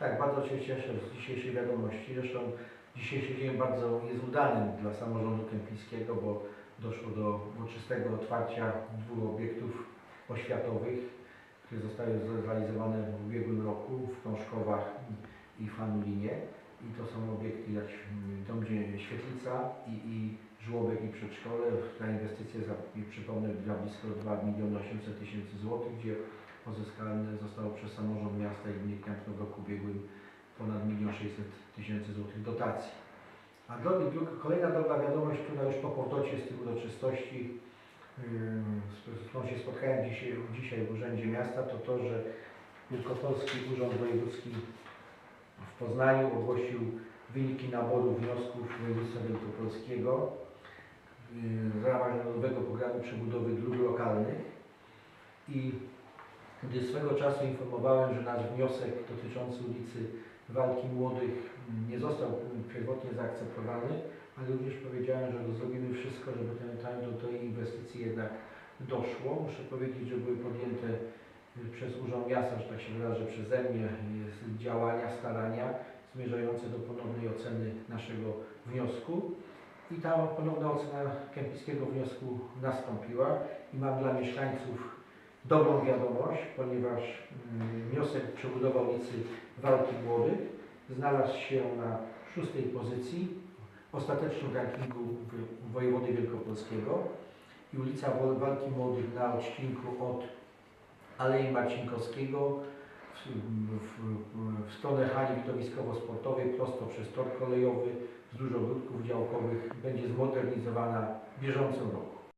Tak, bardzo się cieszę z dzisiejszej wiadomości. Zresztą dzisiejszy dzień bardzo jest udany dla samorządu kępińskiego, bo doszło do uroczystego otwarcia dwóch obiektów oświatowych, które zostały zrealizowane w ubiegłym roku w Krążkowach i Fanulinie. I to są obiekty jak Dom Świetlica i, i żłobek i przedszkole. Ta inwestycja, za, przypomnę, za blisko 2 miliony 800 tysięcy złotych, gdzie pozyskane zostało przez samorząd miasta i gminy Kępno w roku ubiegłym ponad 1 600 tysięcy złotych dotacji. A drogi, dru- kolejna dobra wiadomość, która już po powrocie z tych uroczystości, yy, z którą się spotkałem dzisiaj, dzisiaj w Urzędzie Miasta, to to, że Wielkopolski Urząd Wojewódzki w Poznaniu ogłosił wyniki naboru wniosków województwa wielkopolskiego yy, w ramach Narodowego Programu Przebudowy Dróg Lokalnych i gdy swego czasu informowałem, że nasz wniosek dotyczący ulicy Walki Młodych mm, nie został pierwotnie zaakceptowany, ale również powiedziałem, że zrobimy wszystko, żeby ten, tam do tej inwestycji jednak doszło. Muszę powiedzieć, że były podjęte y, przez Urząd Miasta, że tak się wyrażę, przeze mnie y, działania, starania zmierzające do ponownej oceny naszego wniosku. I ta ponowna ocena kępińskiego wniosku nastąpiła i mam dla mieszkańców dobrą wiadomość, ponieważ mm, wniosek przebudowa ulicy Walki Młodych znalazł się na szóstej pozycji ostatecznym rankingu wojewody wielkopolskiego i ulica Walki Młodych na odcinku od Alei Marcinkowskiego w, w, w stronę hali widowiskowo-sportowej prosto przez tor kolejowy wzdłuż ogródków działkowych będzie zmodernizowana w bieżącym roku.